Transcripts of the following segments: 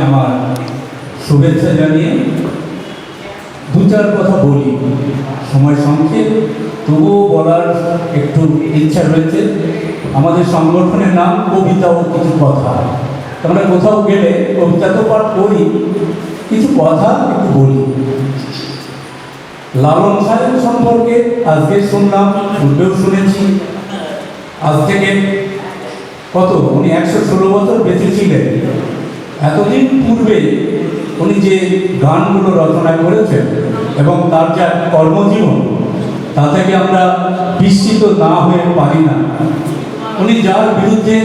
আমার শুভেচ্ছা জানিয়ে দু চার কথা বলি। সময় সংক্ষেপ, তবুও বলার একটু ইচ্ছা রয়েছে। আমাদের সংগঠনের নাম কবিতা ও কিছু কথা। আমরা কোথাও গেলে কবিতা তো পাঠ করি, কিছু কথা একটু বলি। লালন সাহেব সম্পর্কে আজকে শুনলাম পূর্বেও শুনেছি। আজ থেকে কত? উনি একশো ষোলো বছর বেঁচে ছিলেন। এতদিন পূর্বে উনি যে গানগুলো রচনা করেছেন এবং তার যা কর্মজীবন, তা থেকে আমরা বিস্মিত না হয়ে পারি না। উনি যার বিরুদ্ধে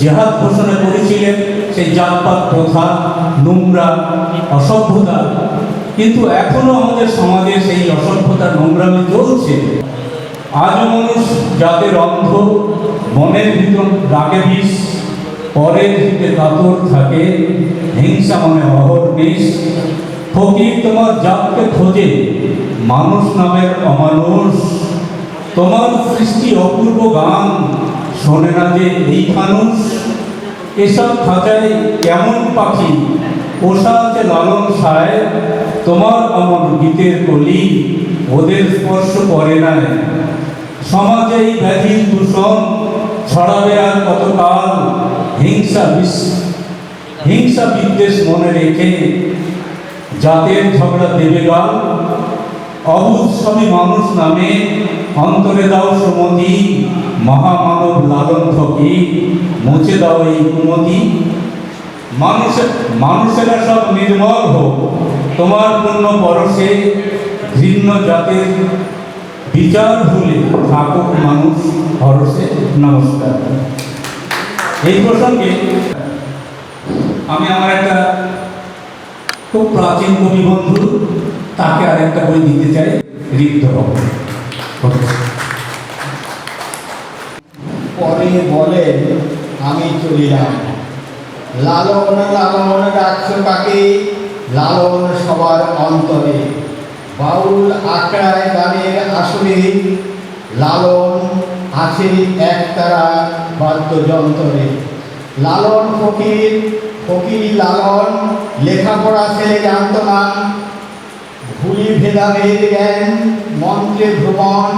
জেহাদ ঘোষণা করেছিলেন, সেই জাতপাত প্রথা, নোংরা, অসভ্যতা। কিন্তু এখনও আমাদের সমাজে সেই অসভ্যতা, নোংরামি চলছে। আজও মানুষ জাতের অন্ধ মনের ভিতর ডাকে বিষ পরের দিকে কাতর থাকে, হিংসা মনে অহর বিষ। ফকির তোমার জাতকে খোঁজে, মানুষ নামের অমানুষ। তোমার সৃষ্টি অপূর্ব গান, শোনে না যে এই মানুষ এসব খাঁচায় কেমন পাখি, পোষা আছে লালন সায় তোমার অমর গীতের কলি, ওদের স্পর্শ করে না। সমাজে এই ব্যাধির দূষণ, ছড়াবে আর কতকাল? হিংসা হিংসা বিদ্বেষ মনে রেখে জাতের ঝগড়া দেবে গাল অবুধ মানুষ নামে। অন্তরে দাও সুমতি, মহামানব লালন থকি মুছে দাও এই কুমতি মানুষের মানুষেরা সব নির্মল হোক। তোমার পূর্ণ পরশে ভিন্ন জাতের বিচার ভুলে থাকুক মানুষ হরসে নমস্কার। এই প্রসঙ্গে আমি আমার একটা খুব প্রাচীন কবি বন্ধু, তাকে আর একটা বই দিতে চাই হব পরে বলে আমি চলিলাম। লালন লালন রাখছো কাকে? লালন সবার অন্তরে। বাউল আখড়ায় গানের আসরে, লালন আছে একতারা বাদ্যযন্ত্রে লালন ফকির ফকির লালন, লেখাপড়া ছেলে জানত না ভুলি ভেদাভেদ জ্ঞান, মন্ত্রে ভ্রমণ,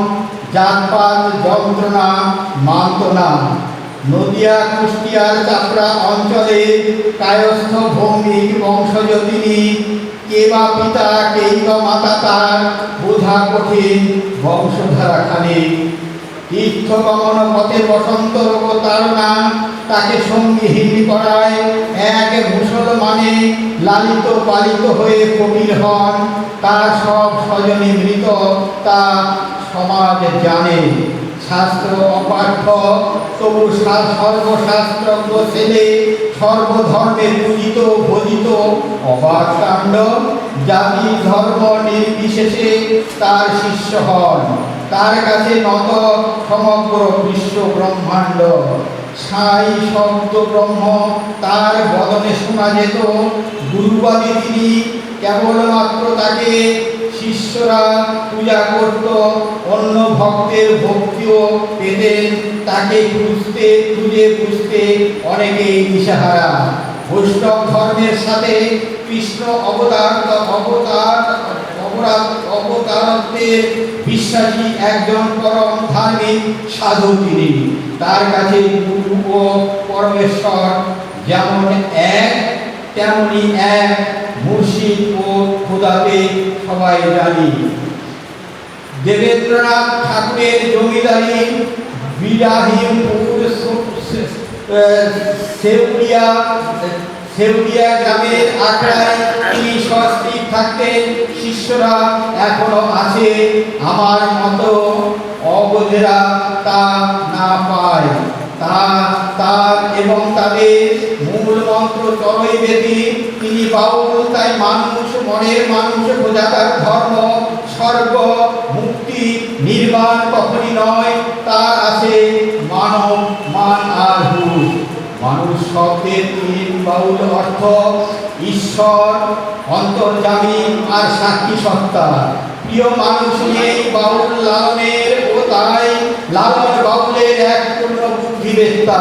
জাতপাত যন্ত্রণা মানত না নদিয়া, কুষ্টিয়ার চাপড়া অঞ্চলে কায়স্থ ভৌমিক বংশজ তিনি কে বা পিতা, কে বা মাতা তার, বোঝা কঠিন বংশধারা খানিক তীর্থ গমন পথে বসন্ত রোগ তারা তাকে সঙ্গীহীন করায়। এক মুসলমানে লালিত পালিত হয়ে কবির হন। তার সব স্বজনে মৃত, তা সমাজ জানে। শাস্ত্র অপাঠ্য, তবু সা- সর্বশাস্ত্রজ্ঞ ছেলে সর্বধর্মে পূজিত, ভজিত অবাক কাণ্ড, জাতি ধর্ম নির্বিশেষে তার শিষ্য হন। তার কাছে নত সমগ্র বিশ্ব ব্রহ্মাণ্ড। সাই শব্দ ব্রহ্ম তার বদনে শোনা যেত। গুরুবাদী তিনি কেবলমাত্র তাকে শিষ্যরা পূজা করত, অন্য ভক্তের ভক্তিও পেতেন, তাকে খুঁজতে, খুঁজে বুঝতে অনেকেই দিশাহারা বৈষ্ণব ধর্মের সাথে কৃষ্ণ অবতার অবতার অপরাধ অবতারত্বের বিশ্বাসী একজন পরম ধার্মিক সাধু তিনি। তার কাছে গুরু ও পরমেশ্বর যেমন এক, তেমনি এক মুর্শিদ ও খোদাতে সবাই জানি। দেবেন্দ্রনাথ ঠাকুরের জমিদারি গ্রামের আখড়ায় তিনি থাকতেন। শিষ্যরা এখনও আছে। আমার মতো অবধেরা তা না পায়। তা তার এবং তাদের মূল মন্ত্র চরই বেদি। তিনি বাউল, তাই মানুষ, মনের মানুষ বোঝা তার ধর্ম, স্বর্গ, মুক্তি, নির্বাণ কখনই নয়। তার আছে মানব, মান আর হুশ মানুষ শব্দের তিন বাউল অর্থ, ঈশ্বর অন্তর্জামী আর সাক্ষী সত্তা। প্রিয় মানুষ নেই বাউল লালনের ও তাই লালন বাউলের এক বুদ্ধিবেত্তা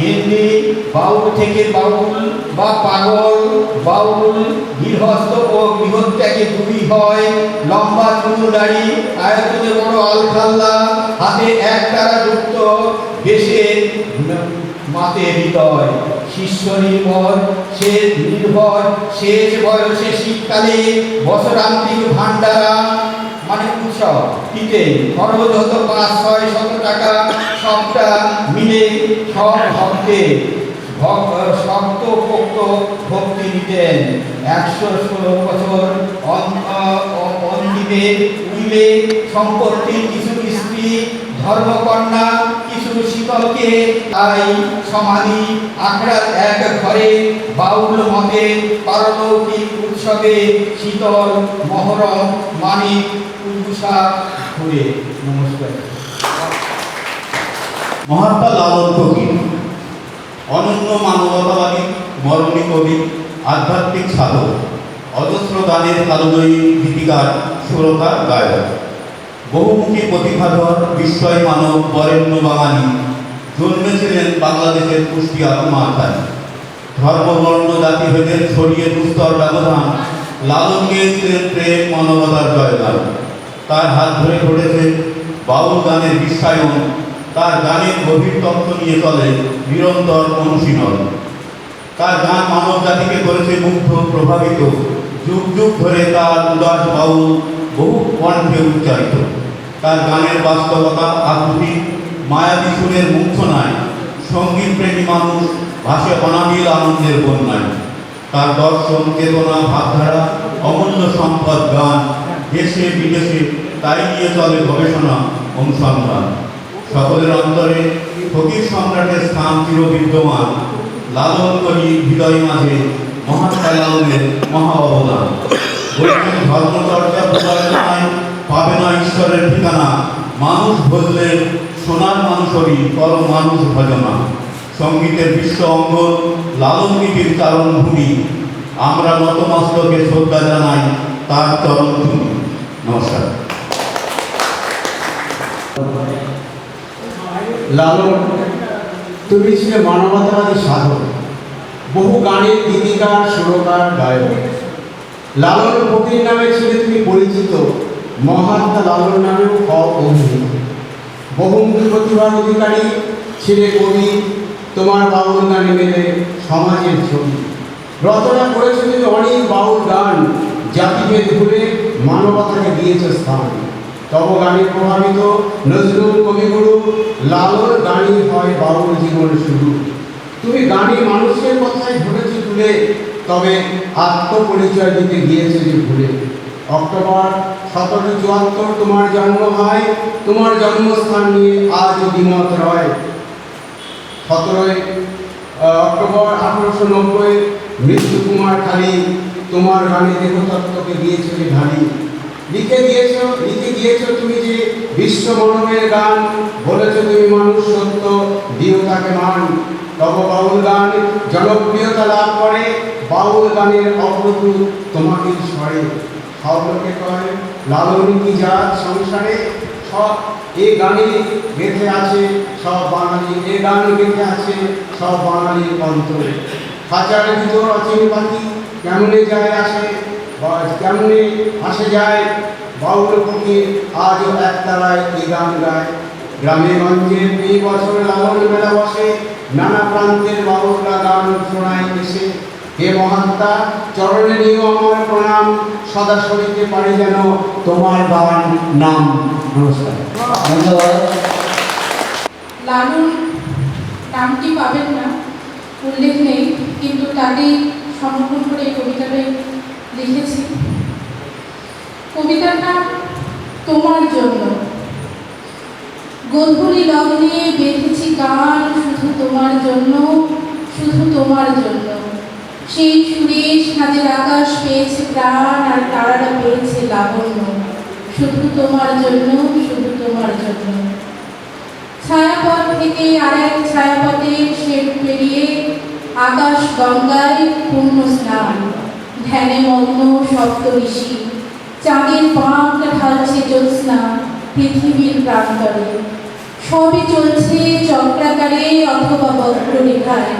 হিন্দি, বাউল থেকে বাউল বা পাগল, বাউল, গৃহস্থ ও গৃহত্যাগে দুই হয়। লম্বা চুল দাড়ি আয়তনে বড় আলখাল্লা, হাতে এক তারা যুক্ত বেশে মাতে হৃদয়। শিষ্য নির্ভর শেষ নির্ভর, শেষ বয়সে শীতকালে বছরান্তিক ভান্ডারা মানে উৎসব। দিতে খরচ পাঁচ, ছয় শত টাকা। সবটা মিলে সব ভক্তে ভক- শক্ত পোক্ত ভক্তি নিতেন। একশো ষোলো বছর সম্পত্তির কিছু স্ত্রী ধর্মকন্যা কিছু শীতলকে তাই সমাধি, আখড়ার এক ঘরে বাউল মতে পারলৌকিক উৎসবে শীতল মহরম মানিক মহাত্মা লালন ফকির অনন্য মানবতাবাদী মরণী কবি আধ্যাত্মিক সাধক অজস্র গানের কালজয়ী গীতিকার সুরকার গায়ক বহুমুখী প্রতিভাধর বিস্ময় মানব বরেণ্য বাঙালি জন্মেছিলেন বাংলাদেশের কুষ্টিয়া মাথায় ধর্ম বর্ণ জাতি ভেদের ছড়িয়ে দুস্তর ব্যবধান লালন গিয়েছিলেন প্রেম মানবতার জয়গান তার হাত ধরে পড়েছে, বাউল গানের বিশ্বায়ন তার গানের গভীর তত্ত্ব নিয়ে চলে নিরন্তর অনুশীলন। তার গান মানব জাতিকে করেছে মুগ্ধ, প্রভাবিত। যুগ যুগ ধরে তার উদাস বাউল বহু কণ্ঠে উচ্চারিত। তার গানের বাস্তবতা, আকুতি, মায়াবী সুরের মূর্ছনায় সংগীত প্রেমী মানুষ ভাসে অনাবিল আনন্দের বন্যায়। তার দর্শন, চেতনা, ভাবধারা, অমূল্য সম্পদ, গান দেশে, বিদেশে, তাই নিয়ে চলে গবেষণা অনুসন্ধান। সকলের অন্তরে ফকির সম্রাটের স্থান চির বিদ্যমান লালন করি হৃদয় মাঝে মহাত্মা লালনের মহা অবদান। বৈদিক ধর্মচর্চা প্রচারণায় পাবে না ঈশ্বরের ঠিকানা। মানুষ ভজলে সোনার মানুষরই পর মানুষ ভজনা। সঙ্গীতের বিশ্ব অঙ্গন লালন নীতির চারণ ভূমি। আমরা নতমস্তকে শ্রদ্ধা জানাই তার চরণ নমস্কার। লালন, তুমি ছিলে মানবতাবাদী সাধক। বহু গানের গীতিকার, সুরকার, গায়ক। লালন ফকির নামে ছিলে তুমি পরিচিত, মহাত্মা লালন নামেও অভিহিত। বহুমুখী প্রতিভার অধিকারী ছিলে কবি, তোমার বাউল গানে মেলে সমাজের ছবি। রচনা করেছ তুমি অনেক বাউল গান, জাতিভেদ ভুলে মানবতাকে দিয়েছে স্থান। তব গানে প্রভাবিত নজরুল কবিগুরু লালন গানই হয় বাউল জীবন শুরু। তুমি গানে মানুষের কথায় ধরেছো তুলে তবে আত্মপরিচয় দিতে গিয়েছে যে ভুলে। অক্টোবর সতেরো চুয়াত্তর, তোমার জন্ম হয়, তোমার জন্মস্থান নিয়ে আজ দ্বিমত রয়। সতেরোই অক্টোবর আঠারোশো নব্বই, মৃত্যু কুমার খালি। তোমার গানে দিয়েছে যে ঢালি লিখে দিয়েছ লিখে দিয়েছ তুমি যে বিশ্ব মানবের গান। বলেছ তুমি মানুষ সত্য, দিও তাকে মান। তব বাউল গান জনপ্রিয়তা লাভ করে, বাউল গানের অপ্রতুল তোমাকে স্বরে সব লোকে কয়, লালন কি জাত সংসারে? সব এ গানে গেঁথে আছে, সব বাঙালি এ গান গেঁথে আছে, সব বাঙালির অন্তরে। খাঁচার ভিতর অচিন পাখি কেমনে যায় আসে বা- কেমনে আসে যায় বাউল ফকির আজও একতারায় এই গান গায়। গ্রামে গঞ্জে এই বছর লালন মেলা বসে নানা প্রান্তের বাউলরা গান শোনায় এসে। হে মহাত্মা চরণে নিও আমার প্রণাম সদা সরিতে পারে যেন তোমার গান নাম। নমস্কার। ধন্যবাদ। লালন নামটি পাবেন না উল্লেখ নেই কিন্তু তাকে সমর্পণ করে এই কবিতাটাই লিখেছি। কবিতার নাম তোমার জন্য। গধূলি লগ্নে বেঁধেছি গান, শুধু তোমার জন্য, শুধু তোমার জন্য। সেই সুরে সাজের আকাশ পেয়েছে প্রাণ আর তারাটা পেয়েছে লাবণ্য। শুধু তোমার জন্য, শুধু তোমার জন্য। ছায়াপথ থেকে আরেক ছায়াপথের শেড পেরিয়ে আকাশ গঙ্গায় পূর্ণ স্নান, ধ্যানে মগ্ন সপ্ত ঋষি। চাঁদের পাঁক ঢালছে জ্যোৎস্না পৃথিবীর প্রান্তরে। সবই চলছে চক্রাকারে অথবা বক্ররেখায়।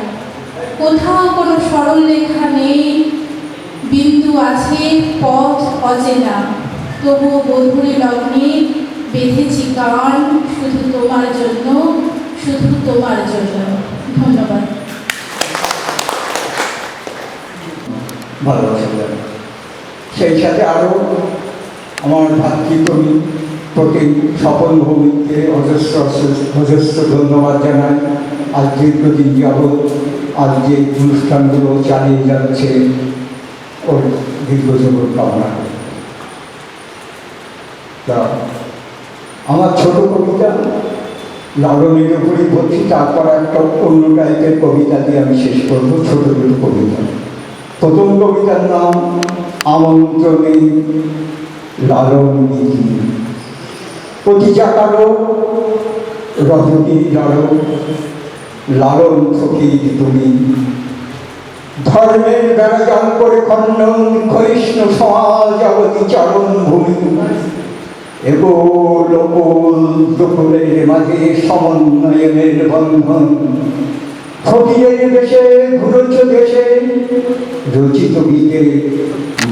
কোথাও কোনো সরল রেখা নেই, বিন্দু আছে পথ অচেনা। তবুও বধুরে লগ্নে বেঁধেছি গান, শুধু তোমার জন্য, শুধু তোমার জন্য। ধন্যবাদ। ভালোবাসা সেই সাথে আরও আমার ভাতৃকবি প্রতি স্বপন ভৌমিককে অজস্র অজস্র ধন্যবাদ জানাই। আজ দীর্ঘদিন যাবৎ, আজ যে অনুষ্ঠানগুলো চালিয়ে যাচ্ছে, ওর দীর্ঘজীবন কামনা তা আমার ছোট কবিতা লালনের উপরই বলছি তারপর একটা অন্য টাইপের কবিতা দিয়ে আমি শেষ করব, ছোট ছোট কবিতা। প্রথম কবিতার নাম আমন্ত্রণে লালন অতি চাকালো রজনী জড় লালন ফকির তুমি। ধর্মের বেড়াজাল করে খণ্ডন ক্ষয়িষ্ণু সমাজ অবধি চরণ ভূমি। এগো দুপুরের মাঝে সমন্বয়ের বন্ধন ফকিরের দেশে ঘুরছ দেশে রচিত গীতে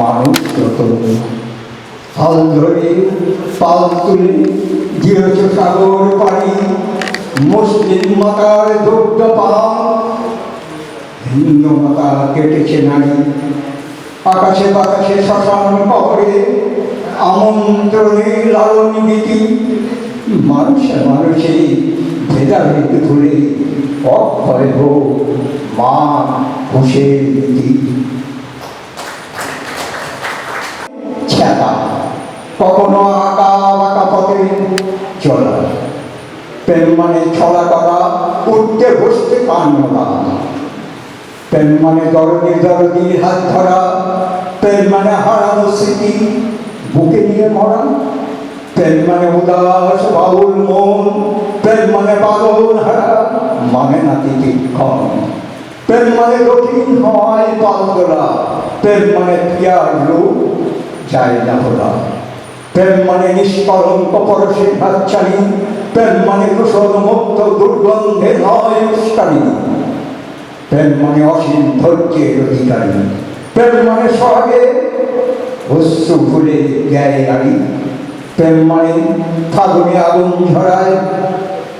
মানুষ যত হাল ধরে, পাল তুলে সাগর পাড়ি মুসলিম মাতার দুগ্ধ পান। হিন্দু মাতা কেটেছে নারী, আকাশে বাতাসে শ্মশান কবরে আমন্ত্রণে লালন মানুষে মানুষে ভেদাভেদ ভুলে অক্ষয় হোক মা হুসের গীতি ছ্যাঁকা কখনো আঁকা বাঁকা পথে চলা, প্রেম মানে ছড়া করা উঠতে বসতে কান্না প্রেম মানে দরদি দরদির হাত ধরা, প্রেম মানে হারানো স্মৃতি, বুকে নিয়ে মরা। প্রেম মানে উদাস বাউল মন, প্রেম মানে পাগল হারা মানে না তিতিক্ষণ প্রেম মানে কঠিন হয় পালতোলা প্রেম মানে পিয়ার রূপ যায় না ভোলা প্রেম মানে নিষ্কলঙ্ক পরশের হাতছানি প্রেম মানে কুশল মুক্ত দুর্গন্ধে নয় উস্কানি। প্রেম মানে অসীম ধৈর্যের অধিকারী। প্রেম মানে সহাগে, অশ্রু ভুলে দেয় গাড়ি প্রেম মানে ফাগুনে আগুন ঝরায়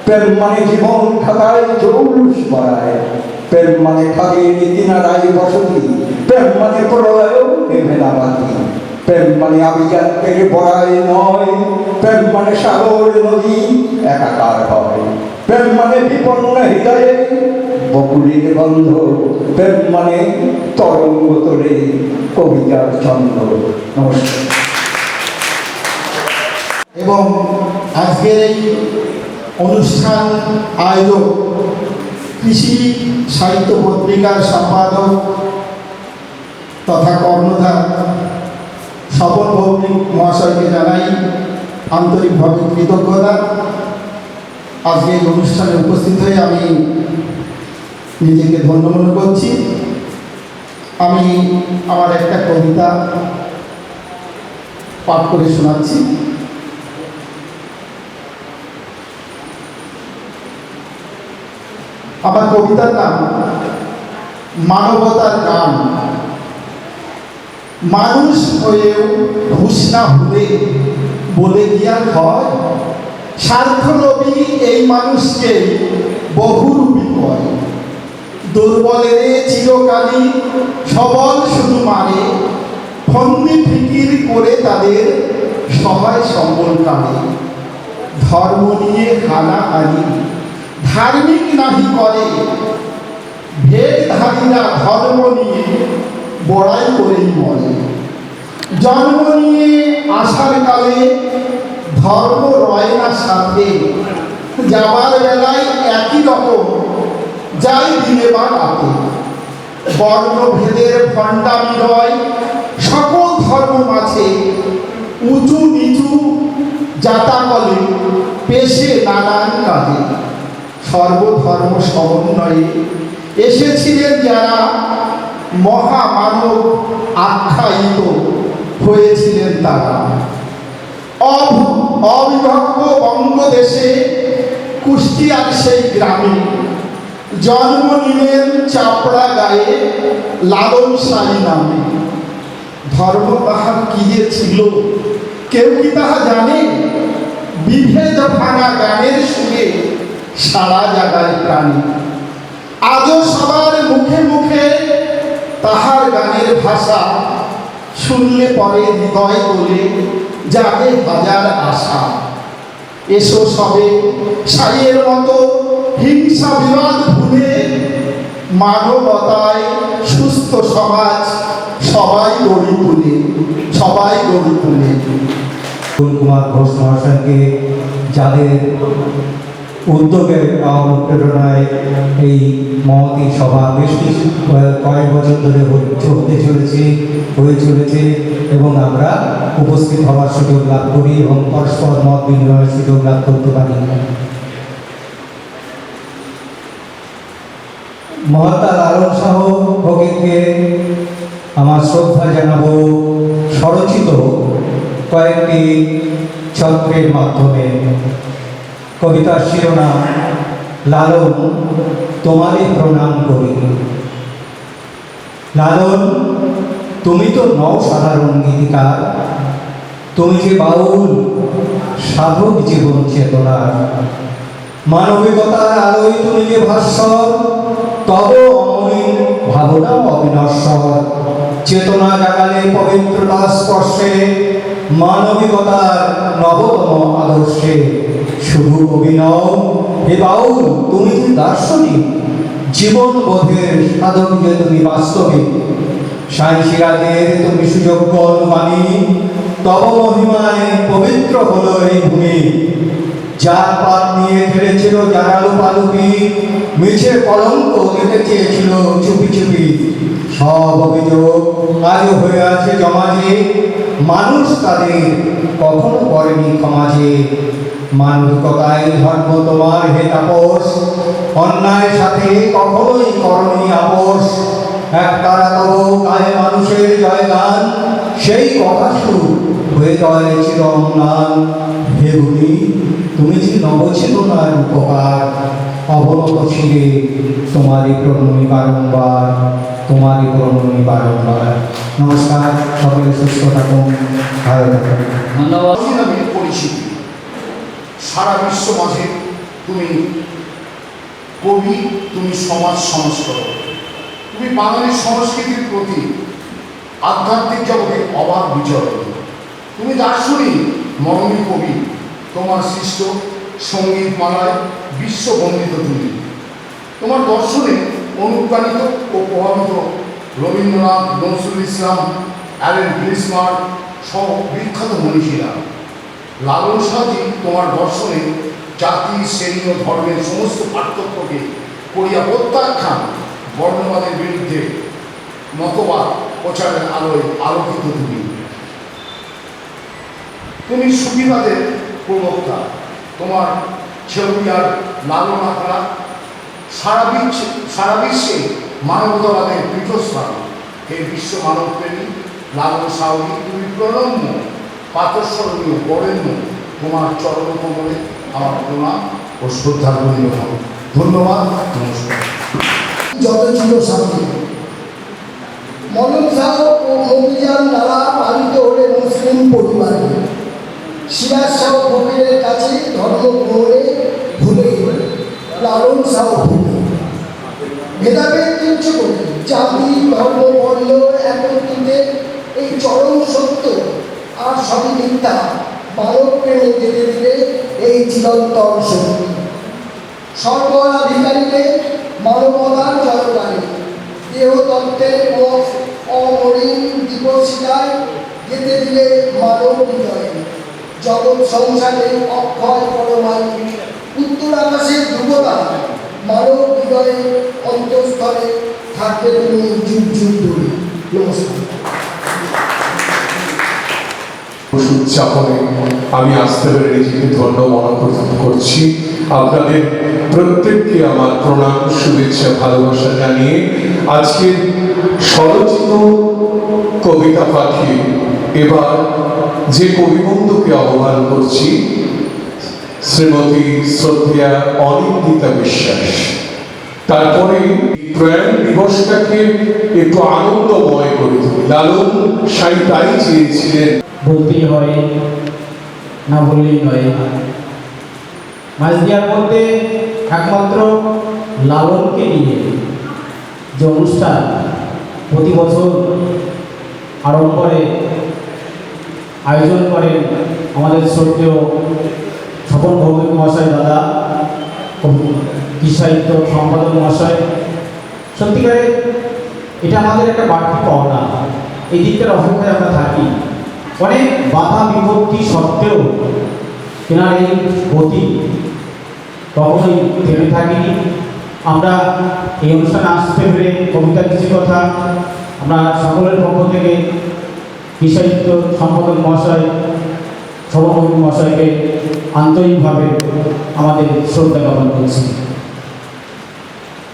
প্রেম মানে জীবন খাতায় জৌলুস বাড়ায় প্রেম মানে খাগে নীতিনারায় বসতি, প্রেম মানে প্রলয় নেভেলা বাতি প্রেম মানে আভিজাত্যের বড়াই নয়, প্রেম মানে সাগর নদী একাকার হয়। প্রেম মানে বিপন্ন হৃদয়ে বকুলের গন্ধ, প্রেম মানে তরঙ্গ তোলে কবিতার ছন্দ। নমস্কার। এবং আজকের এই অনুষ্ঠান আয়োজক কৃষি সাহিত্য পত্রিকার সম্পাদক তথা কর্ণধার স্বপন ভৌমিক মহাশয়কে জানাই আন্তরিকভাবে কৃতজ্ঞতা। আজকে এই অনুষ্ঠানে উপস্থিত হয়ে আমি নিজেকে ধন্য মনে করছি। আমি আমার একটা কবিতা পাঠ করে শোনাচ্ছি। আমার কবিতার নাম, মানবতার গান। মানুষ হয়েও ঘুষ না হলে বলে আর হয়? স্বার্থলোভী এই মানুষকে বহুরূপী কয়। দুর্বলের চিরকালই সবল শুধু মানে ফন্দি ফিকির করে তাদের সহায় সম্বল কামে ধর্ম নিয়ে হানাহানি ধার্মিক নাহি করে। ভেদধারীরা ধর্ম নিয়ে বড়াই করেই মরে। জন্ম নিয়ে আসার কালে ধর্ম রয় না সাথে। যাবার বেলায় একই রকম, যাই দিনে বা রাতে। বর্ণভেদের ভণ্ডামি রয়, সকল ধর্ম মাঝে উঁচু নিচু জাতাকলে পেশে নানান কাজে। সর্বধর্ম সমন্বয়ে এসেছিলেন যারা মহামানব আখ্যায়িত হয়েছিলেন তারা। অবিভক্ত বঙ্গদেশে কুষ্টিয়ার সেই গ্রামে জন্ম নিলেন চাপড়া গায়ে লালন সাই নামে। ধর্ম তাহার কি ছিল, কেউ কি তাহা জানে? বিভেদ ভাঙা গানের সুরে সারা জাগায় প্রাণী। আজও সবার মুখে মুখে তাহার গানের ভাষা শুনলে পরে হৃদয় তোলে যাবে হাজার আশা। এসো সবে সাইয়ের মতো হিংসা বিবাদ ভুলে মানবতায় সুস্থ সমাজ সবাই গড়ি তুলে, সবাই গড়ি তুলে। কুমার ঘোষ মহাশয়কে যাদের উদ্যোগে বা অনুপ্রেরণায় এই মহতি সভা বেশ কিছু কয়েক- বছর ধরে হতে চলেছে, হয়ে চলেছে এবং আমরা উপস্থিত হওয়ার সুযোগ লাভ করি এবং পরস্পর মত বিনিময়ের সুযোগ লাভ করতে পারি। মহাত্মা লালন শাহ ভগিনকে আমার শ্রদ্ধা জানাব স্বরচিত কয়েকটি ছত্রের মাধ্যমে। কবিতার শিরোনাম, লালন তোমারে প্রণাম করি। লালন, তুমি তো নও সাধারণ গীতিকার। তুমি যে বাউল, সাধক জীবন চেতনার মানবিকতার আলোয় তুমি যে ভাস্বর, তব অমলিন ভাবনা অবিনশ্বর। চেতনা জাগালে পবিত্রতা স্পর্শে, মানবিকতার নবতম আদর্শে শুভ অভিনব। হে বাউল, তুমি যে দার্শনিক, জীবন বোধের সাধক যে তুমি বাস্তবিক সাঁইশিরাজের তুমি সুযোগ্য অনুমানী তব মহিমায় পবিত্র হলো এই ভূমি। যার পাত নিয়ে ফেলেছিল জানালো পালুকি মিছে কলঙ্ক দিতে চেয়েছিল চুপি চুপি। সব অভিযোগ আজও হয়ে আছে জমাজে। মানুষ তাদের কখনো করেনি ক্ষমাজে মানবিকতায় ধর্ম তোমার হে তাপস। অন্যায়ের সাথে কখনোই করনি আপোষ। এক তারা তব গায়ে মানুষের জয়গান, সেই কথা সুর হয়ে জয় চিরম্লান হে গুণী, তুমি যে নবচেতনার উপকার অবনত ছিলে তোমারই প্রণমী বারংবার তোমারই প্রণমী বারংবার। নমস্কার সকলে সুস্থ থাকুন ভালো থাকুন। ধন্যবাদ। পরিচিতি। সারা বিশ্ব মাঝে তুমি কবি তুমি সমাজ সংস্করণ তুমি বাঙালির সংস্কৃতির প্রতি আধ্যাত্মিক জগতে অবাধ বিচরণ তুমি দার্শনিক মরমী কবি তোমার সৃষ্ট সংগীত মালায় বিশ্ববন্দিত তুমি তোমার দর্শনে অনুপ্রাণিত ও প্রভাবিত রবীন্দ্রনাথ, নজরুল ইসলাম, অ্যালেন গ্রিসমার সহ বিখ্যাত মনীষীরা। লালন সাজি তোমার দর্শনে জাতি, শ্রেণি ও ধর্মের সমস্ত পার্থক্যকে করিয়া প্রত্যাখ্যান বর্ণবাদের বিরুদ্ধে মতবাদ প্রচারের আলোয় আলোকিত তুমি তুমি সুবিবাদের প্রবক্তা। তোমার ছেউরিয়ার লালন আখড়া সারা বিশ্বে সারা বিশ্বে মানবতাবাদের পীঠস্থান। এই বিশ্ব মানবপ্রেমী লালন সাউরি তুমি প্রণম্য পাতস্মরণীয় বরেণ্য, তোমার চরণ কমলে আমার প্রণাম ও শ্রদ্ধা গণ্য হবে ধন্যবাদ, নমস্কার। যত ছিল সামনে। মনন শাহ ও মমিজান নারা পালিত হলেন মুসলিম পরিবারে সিরাজ শাহ ফকিরের কাছে ধর্ম গ্রহণে ভুলে লালন শাহ ভুলে। ভেদাভেদ তুচ্ছ করে জাতি, ধর্ম, বর্ণ, একত্রিতে এই চরম সত্য আর সবই মিথ্যা, মানব প্রেমে যেতে দিলে এই চিরন্তন সত্যি সর্বাধিকারীকে মানবতার জয়গানে দেহতত্ত্বের ও অমরিন দিবসিতায় যেতে দিলে মানব হৃদয়ে জগৎ সংসারে অক্ষয় পরমাই উত্তর আকাশের ধ্রুবতা। মানব হৃদয়ে অন্তঃস্থলে থাকবে তুমি যুগ যুগ ধরে। নমস্কার। উদযাপনে আমি আসতে পেরে নিজেকে ধন্য মনোপ্রদান করছি। আপনাদের প্রত্যেককে আমার প্রণাম, শুভেচ্ছা, ভালোবাসা জানিয়ে আজকের স্বরচিত কবিতা পাঠিয়ে এবার যে কবিবন্ধুকে আহ্বান করছি, শ্রীমতী শ্রদ্ধেয়া অনিন্দিতা বিশ্বাস। তারপরে প্রয়াণ দিবসটাকে একটু আনন্দময় করে তুলি। লালন সাই তাই চেয়েছিলেন। বলতেই হয়, না বললেই নয়। মাঝদিয়ার মধ্যে একমাত্র লালনকে নিয়ে যে অনুষ্ঠান প্রতি বছর আড়ম্বরে আয়োজন করেন আমাদের শ্রদ্ধেয় স্বপন ভৌমিক মহাশয় দাদা কৃষি সাহিত্য সম্পাদক মহাশয়। সত্যিকারে এটা আমাদের একটা বাড়তি পাওনা। এই দিকটার অপেক্ষায় আমরা থাকি। অনেক বাধা বিপত্তি সত্ত্বেও কেনার এই গতি কখনোই থেমে থাকিনি। আমরা এই অনুষ্ঠানে আসতে পেরে কবিতার কিছু কথা আমরা সকলের পক্ষ থেকে কৃষায়িত্ব সম্পাদক মহাশয়, সভাপতি মহাশয়কে আন্তরিকভাবে আমাদের শ্রদ্ধা জ্ঞাপন করছি।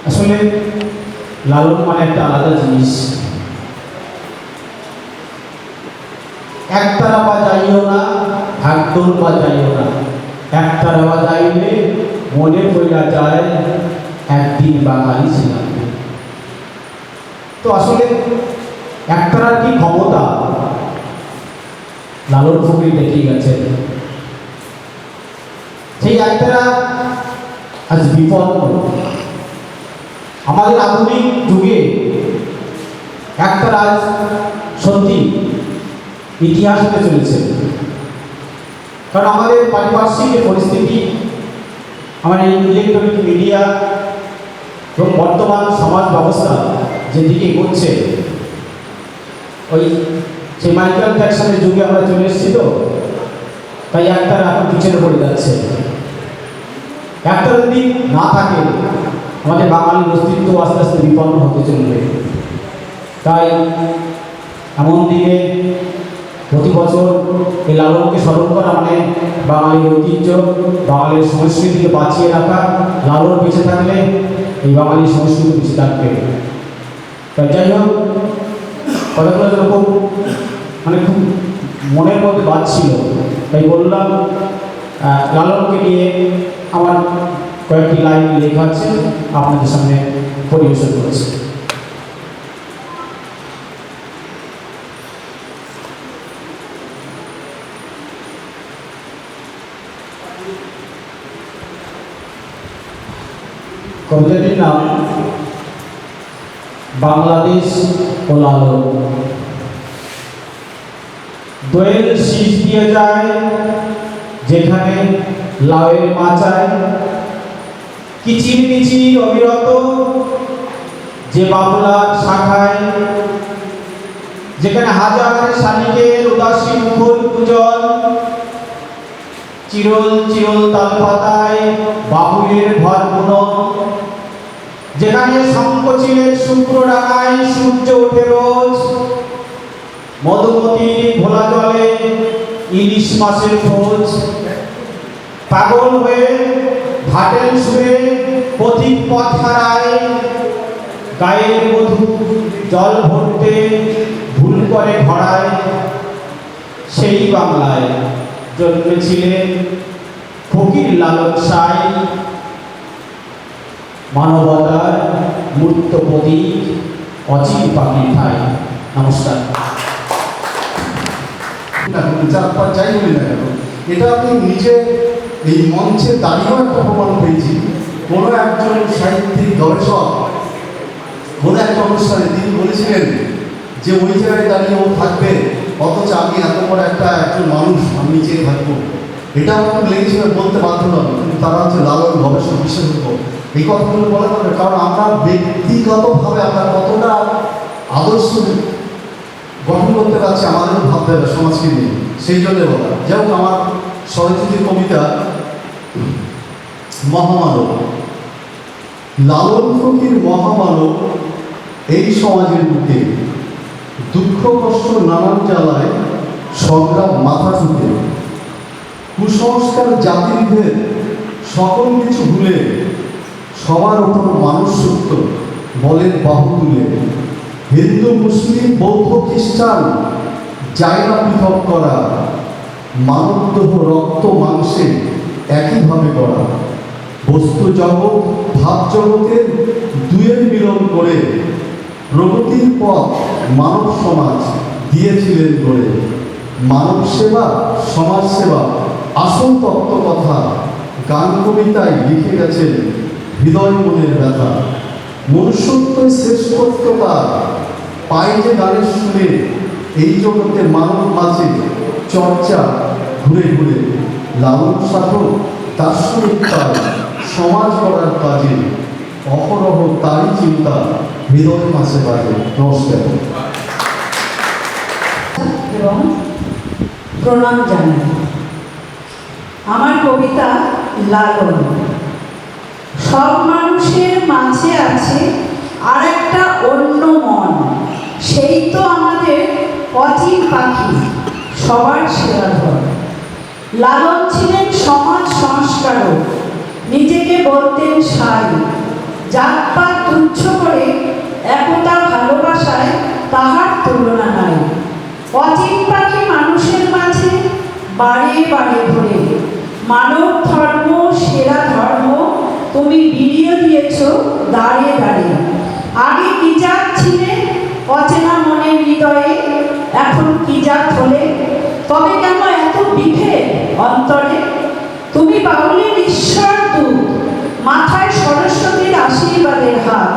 আসলে লালন মানে একটা আলাদা জিনিস। একতারা বা যাইও না, ভাগ্যর বা যাইও না। একতারা বা যাইলে মনে পড়া যায়, একদিন বাঙালি ছিলাম। তো আসলে একতারার কি ক্ষমতা? লালন ফকির দেখিয়ে গেছেন সেই একতারা আজ বিপন্ন আমাদের আধুনিক যুগে একটা আজ সত্যি ইতিহাস হতে চলেছে। কারণ আমাদের পারিপার্শ্বিক যে পরিস্থিতি এই ইলেকট্রনিক মিডিয়া এবং বর্তমান সমাজ ব্যবস্থা যেদিকে এগোচ্ছে, ওই সেই মাইকেল জ্যাকসনের যুগে আমরা চলে এসেছি তো। তাই একটা এখন পিছনে পড়ে যাচ্ছে। একটা যদি না থাকে, আমাদের বাঙালির অস্তিত্ব আস্তে আস্তে বিপন্ন হতে চলবে। তাই এমন দিনে প্রতি বছর এই লালনকে স্মরণ করা মানে বাঙালির ঐতিহ্য, বাঙালির সংস্কৃতিকে বাঁচিয়ে রাখা, লালন বেঁচে থাকলে এই বাঙালির সংস্কৃতি বেঁচে থাকবে। তাই যাই হোক কথাগুলো যেরকম মানে খুব মনের মধ্যে বাজছিল তাই বললাম লালনকে নিয়ে আমার কয়েকটি লাইন লেখা আছে, আপনাদের সামনে পরিবেশন করেছি। কবিতাটির নাম, বাংলাদেশ ও লালন দোয়েল শীষ দিয়ে যায়, যেখানে লাউয়ের মাচায় কিচির মিচির অবিরত, যে বাবলার শাখায়, যেখানে হাজার শালিকের উদাসী মুখর পূজন চিরল চিরল তাল পাতায় বাবুলের ভর গুণন যেখানে শঙ্কচিলের শুক্র ডাঙায় সূর্য ওঠে রোজ। মধুমতির ভোলা জলে ইলিশ মাছের খোঁজ। পাগল হয়ে ঘাটের শুয়ে পথিক পথ হারায়। গায়ের মধু জল ভরতে ভুল করে ভরায় সেই বাংলায় জন্মেছিলেন ফকির লালন সাই। মানবতার মূর্ত প্রতীক অচিন পাখির ঠাই নমস্কার। চার পাঁচ যাই বলি না এটা আপনি নিজে এই মঞ্চে দাঁড়িয়েও একটা প্রমাণ পেয়েছি। কোনো একজন সাহিত্যিক, গবেষক, কোনো একটা অনুষ্ঠানে তিনি বলেছিলেন যে ওই জায়গায় দাঁড়িয়ে ও থাকবে, অথচ আমি এত বড় একটা একজন মানুষ, আমি নিচে থাকব। এটা আমার লেগেছিল, বলতে বাধ্য নয়, কিন্তু তারা হচ্ছে লালন গবেষক বিশেষজ্ঞ। এই কথাগুলো বলা যাবে কারণ আমরা ব্যক্তিগতভাবে আমরা কতটা আদর্শ গঠন করতে পারছি আমাদেরও ভাবতে হবে, সমাজকে নিয়ে। সেই জন্য বলা। যেমন আমার সরস্বতীর কবিতা মহামানব। লালন ফকির মহামানব এই সমাজের বুকে দুঃখ, কষ্ট, নানান জ্বালায় সংগ্রাম মাথা ঠুকে। কুসংস্কার জাতির ভেদ সকল কিছু ভুলে সবার ওপর মানুষ সত্য বলেন বাহু তুলে হিন্দু, মুসলিম, বৌদ্ধ, খ্রিস্টান জায়গা পৃথক করা, মানবদেহ, রক্ত, মাংসে একইভাবে গড়া। বস্তু জগৎ, ভাব জগতের দুয়ের মিলন করে প্রগতির পথ মানব সমাজ দিয়েছিলেন গড়ে। মানব সেবা, সমাজ সেবা, আসল তত্ত্ব কথা গান কবিতায় লিখে গেছেন হৃদয় মনের ব্যথা মনুষ্যত্বই শ্রেষ্ঠত্ব তার পাই যে গানের শুনে এই জগতে মানব মাঝে চর্চা ঘুরে ঘুরে, লালন সাধক দার্শনিক তার সমাজ গড়ার কাজে অহরহ তারই চিন্তা হৃদয় মাঝে বাজে। নমস্কার। এবং প্রণাম জানাই। আমার কবিতা লালন। সব মানুষের মাঝে আছে আর একটা অন্য মন। সেই তো আমাদের অচিন পাখি, সবার সেরা ধর লালন ছিলেন সমাজ সংস্কারক, নিজেকে বলতেন সাই। জাতপাত তুচ্ছ করে, একতা ভালোবাসায় তাহার তুলনা নাই। অচিন পাখি মানুষের মাঝে বাড়িয়ে বাড়িয়ে ধরে মানব ধর্ম সেরা ধর্ম তুমি বিলিয়ে দিয়েছ, দাঁড়িয়ে দাঁড়িয়ে। আগে কি জাত ছিলে? অচেনা মনের হৃদয়ে। এখন কি জাত হলে? তবে কেন এত বিভে অন্তরে? তুমি বাউলের ঈশ্বর দূত, মাথায় সরস্বতীর আশীর্বাদের হাত।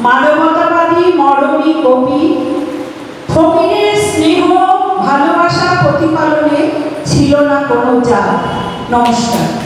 মানবতাবাদী, মরমী কবি, ফকিরের স্নেহ, ভালোবাসা প্রতিপালনে ছিল না কোনো জাত। নমস্কার।